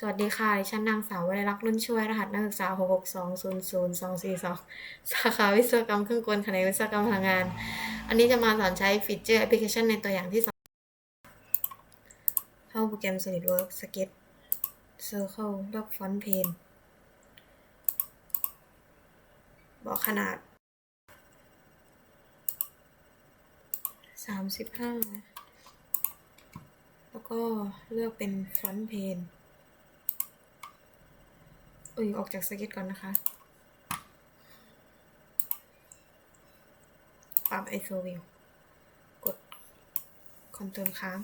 สวัสดีค่ะ ดิฉันนางสาววรัยลักษณ์รุ่นช่วย รหัสนักศึกษา 662002242 สาขาวิศวกรรมเครื่องกลแขนงวิศวกรรมพลังงาน อันนี้จะมาสอนใช้ฟีเจอร์แอปพลิเคชันในตัวอย่างที่สองเข้าโปรแกรม SolidWorks Sketch Circle เลือกฟอนต์เพนบอกขนาด 35 แล้วก็เลือกเป็นฟอนต์เพน เอ้ยออกจากสเก็ตก่อนนะคะ ปรับ ISO view กด Ctrl ค้าง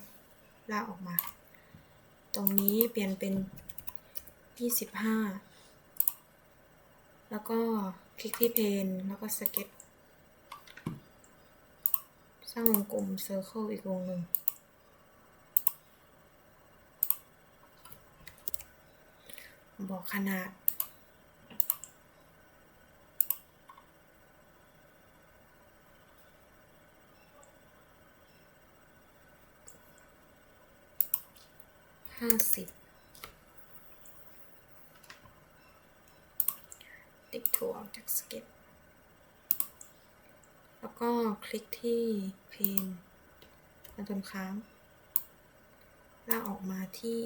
ลากออกมา ตรงนี้เปลี่ยนเป็น 25 แล้วก็คลิกที่เพนแล้วก็สเก็ตสร้างวงกลม Circle อีกวงหนึ่งบอกขนาด ห้า สิบติ๊กถูออกจากสเก็ตแล้วก็คลิกที่เพนมาตรงค้างลากออกมาที่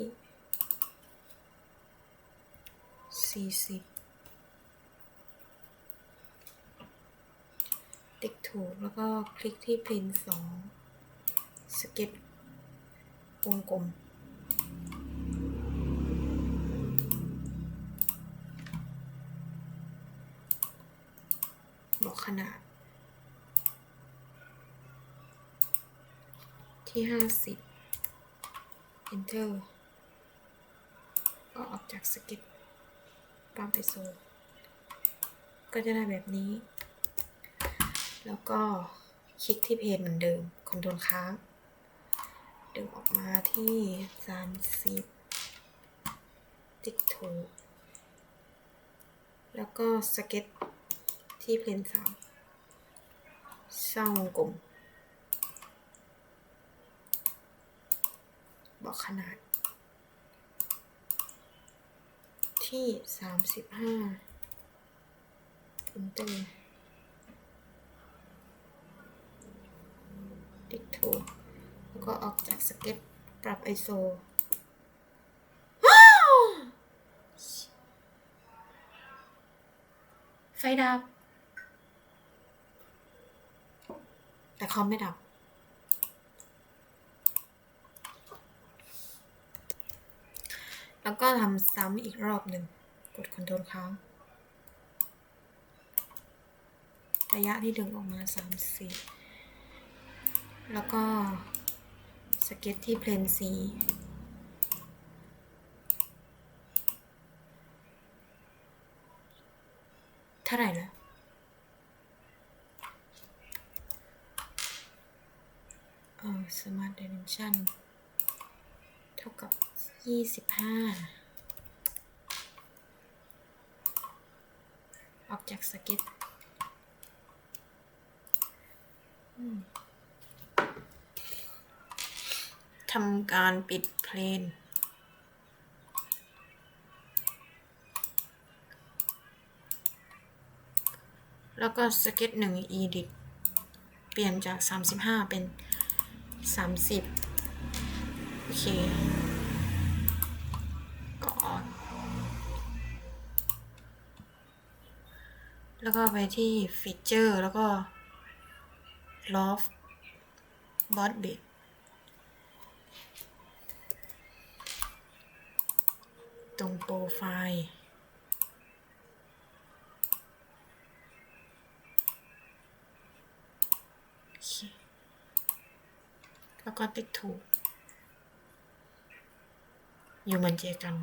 สี่สิบติ๊กถูก แล้วก็คลิกที่เพนสองสเก็ตวงกลม บอก ขนาด ที่ห้าสิบ enter ก็ออกจากสเก็ตปั๊มไอโซก็จะได้แบบนี้ แล้วก็คลิกที่เพจเหมือนเดิมคอนโทรลค้าง ดึงออกมาที่30ติ๊กถูกแล้วก็สเก็ต ที่เพลนสามสร้างวงกลม บอกขนาด ที่สามสิบห้า enter ติ๊กถูกแล้วก็ออกจากสเก็ตปรับ ISO ว้าวไฟดับ แต่คอมไม่ดับ แล้วก็ทำซ้ำอีกรอบหนึ่ง กดคอนโทรลค้างระยะที่ดึงออกมาสามสี่แล้วก็สเก็ตที่เพลนสีเท่าไหร่ละ ออ Smart Dimension เท่ากับยี่สิบห้าออกจากสเก็ตทำการปิดเพลนแล้วก็สเก็ตหนึ่ง edit เปลี่ยนจาก 35 เป็น 30โอเคก็ออนแล้วก็ไปที่ฟีเจอร์แล้วก็ loft bot bit ตรงโปรไฟล์ โอเค แล้วก็ติ๊กถูก อยู่เหมือนเจอกัน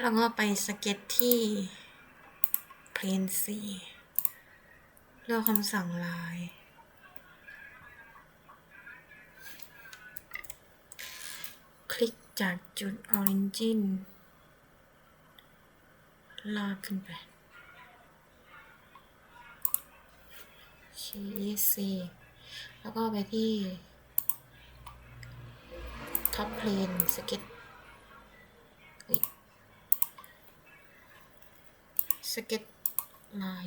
แล้วก็ไปสเก็ตที่เพลนสีเลือกคำสั่งลาย คลิกจากจุด Origin ลากขึ้นไป c แล้วก็ไปที่ท็อปเพลนสเก็ตสเก็ตลาย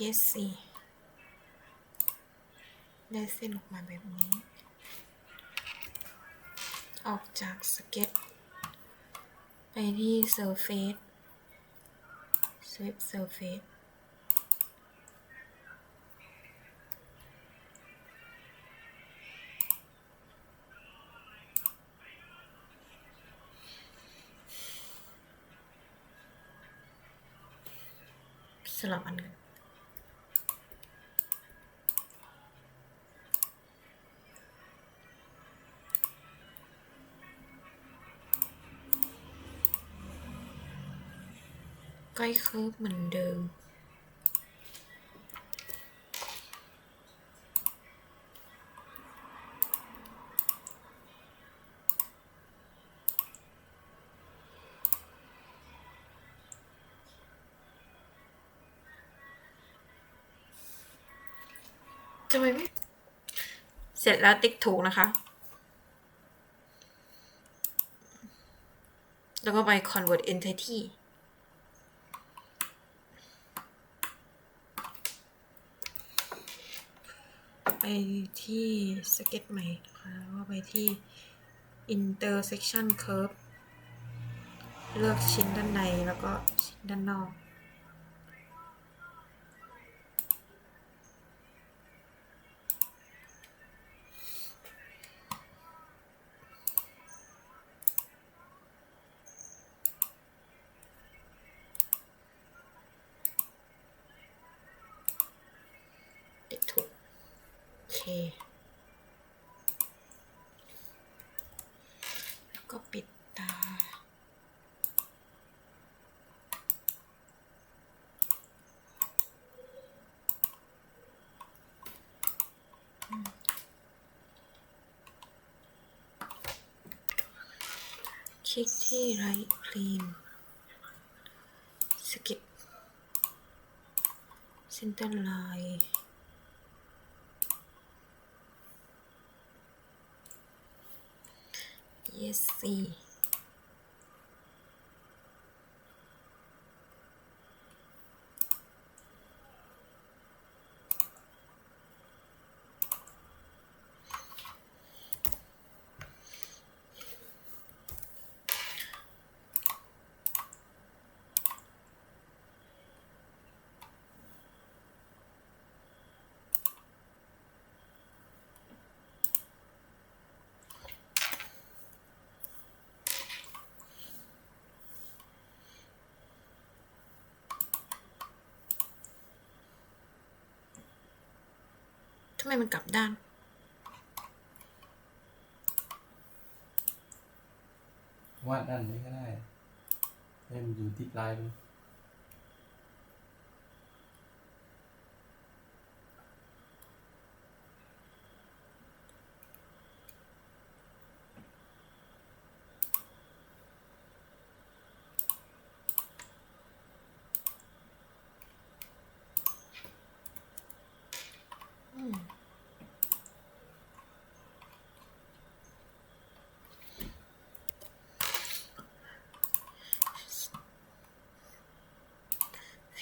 yes สิ ได้เส้นออกมาแบบนี้ ออกจากสเก็ต ไปที่ surface sweep surface สลับอันกัน ใกล้เคิร์ฟเหมือนเดิม ทำไมไม่เสร็จแล้วติ๊กถูกนะคะ แล้วก็ไป convert entity ไปที่สเก็ตใหม่นะคะแล้วก็ไปที่ intersection curve เลือกชิ้นด้านในแล้วก็ชิ้นด้านนอก เด็กถูก โอเค แล้วก็ปิดตา คลิกที่ไรคลีนสกิปเส้นเต้นลา yes สิำไมมันกลับด้าน วาดด้านนี้ก็ได้ให้มันอยู่ที่ปลายมัน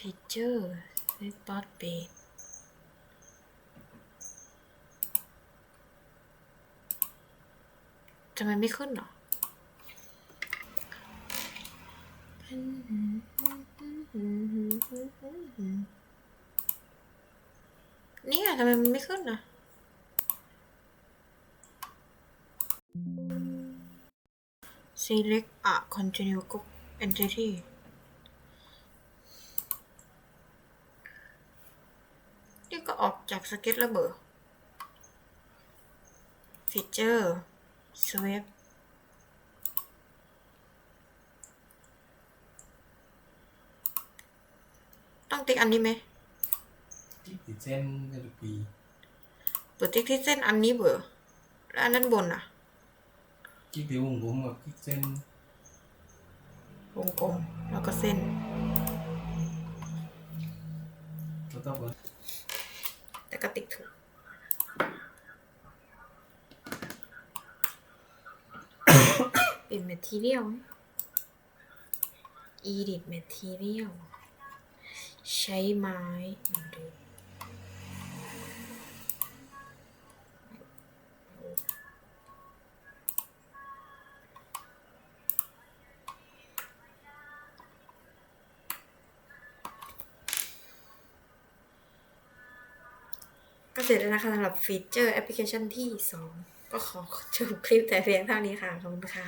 ฟีเจอร์เว็บบอสเบสทำไมไม่ขึ้นหรอเนี่ยทำไมมันไม่ขึ้นอะ select a continue group entity นี่ก็ออก จากสเก็ตแล้วเบอร์ฟีเจอร์ sweep ต้องติ๊กอันนี้ไหมที่ติดเส้นเป็นลูกปีเปิดติ๊กที่เส้นอันนี้เบอร์แล้วอันนั้นบนอะกิ๊กที่วงกลมกับกิ๊กเส้นวงกลมแล้วก็เส้นเราต้องกด แต่ก็ติ๊กถูกเป็น material edit material ใช้ไม้ดู เสร็จแล้วนะคะสำหรับฟีเจอร์แอปพลิเคชันที่ 2 ก็ขอจบคลิปแต่เพียงเท่านี้ค่ะ ขอบคุณค่ะ